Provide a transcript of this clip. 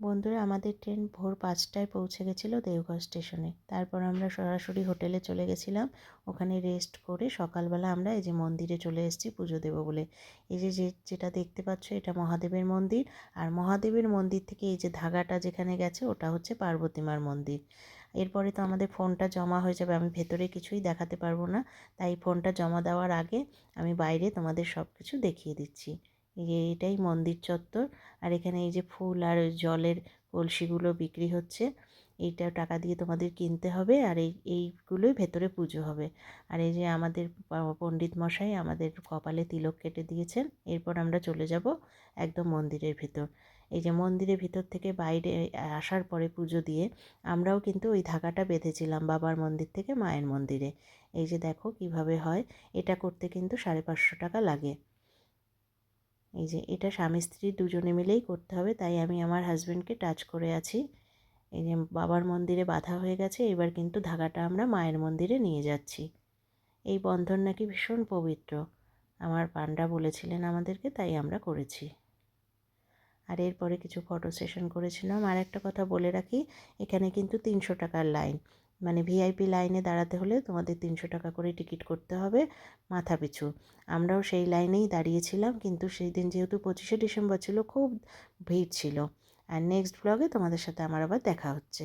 বন্ধুরা, আমাদের ট্রেন ভোর পাঁচটায় পৌঁছে গেছিল দেওঘর স্টেশনে। তারপর আমরা সরাসরি হোটেলে চলে গেছিলাম। ওখানে রেস্ট করে সকালবেলা আমরা এই যে মন্দিরে চলে এসেছি পুজো দেবো বলে। এই যে যেটা দেখতে পাচ্ছ এটা মহাদেবের মন্দির। আর মহাদেবের মন্দির থেকে এই যে ধাগাটা যেখানে গেছে ওটা হচ্ছে পার্বতীমার মন্দির। এরপরে তো আমাদের ফোনটা জমা হয়ে যাবে, আমি ভেতরে কিছুই দেখাতে পারব না। তাই ফোনটা জমা দেওয়ার আগে আমি বাইরে তোমাদের সব কিছু দেখিয়ে দিচ্ছি। এটাই মন্দির চত্বর। আর এখানে এই যে ফুল আর জলের কলসিগুলো বিক্রি হচ্ছে, এইটা টাকা দিয়ে তোমাদের কিনতে হবে আর এই, এইগুলোই ভেতরে পুজো হবে। আর এই যে আমাদের পণ্ডিত মশাই আমাদের কপালে তিলক কেটে দিয়েছেন, এরপর আমরা চলে যাব একদম মন্দিরের ভিতর। এই যে মন্দিরের ভিতর থেকে বাইরে আসার পরে পুজো দিয়ে আমরাও কিন্তু ওই ধাকাটা বেঁধেছিলাম বাবার মন্দির থেকে মায়ের মন্দিরে। এই যে দেখো কীভাবে হয়, এটা করতে কিন্তু সাড়ে পাঁচশো টাকা লাগে। এই যে এটা স্বামী স্ত্রী দুজনে মিলেই করতে হবে, তাই আমি আমার হাজব্যান্ডকে টাচ করে আছি। এই যে বাবার মন্দিরে বাধা হয়ে গেছে, এবার কিন্তু ধাগাটা আমরা মায়ের মন্দিরে নিয়ে যাচ্ছি। এই বন্ধন নাকি ভীষণ পবিত্র। আমার পান্ডা বলেছিলেন আমাদেরকে, তাই আমরা করেছি। আর এরপরে কিছু ফটো সেশন করেছিলাম। আর একটা কথা বলে রাখি, এখানে কিন্তু তিনশো টাকার লাইন মানে ভিআইপি লাইনে দাঁড়াতে হলে তোমাদের তিনশো টাকা করে টিকিট করতে হবে মাথা পিছু। আমরাও সেই লাইনেই দাঁড়িয়েছিলাম, কিন্তু সেই দিন যেহেতু পঁচিশে ডিসেম্বর ছিল, খুব ভিড় ছিল। আর নেক্সট ব্লগে তোমাদের সাথে আমার আবার দেখা হচ্ছে।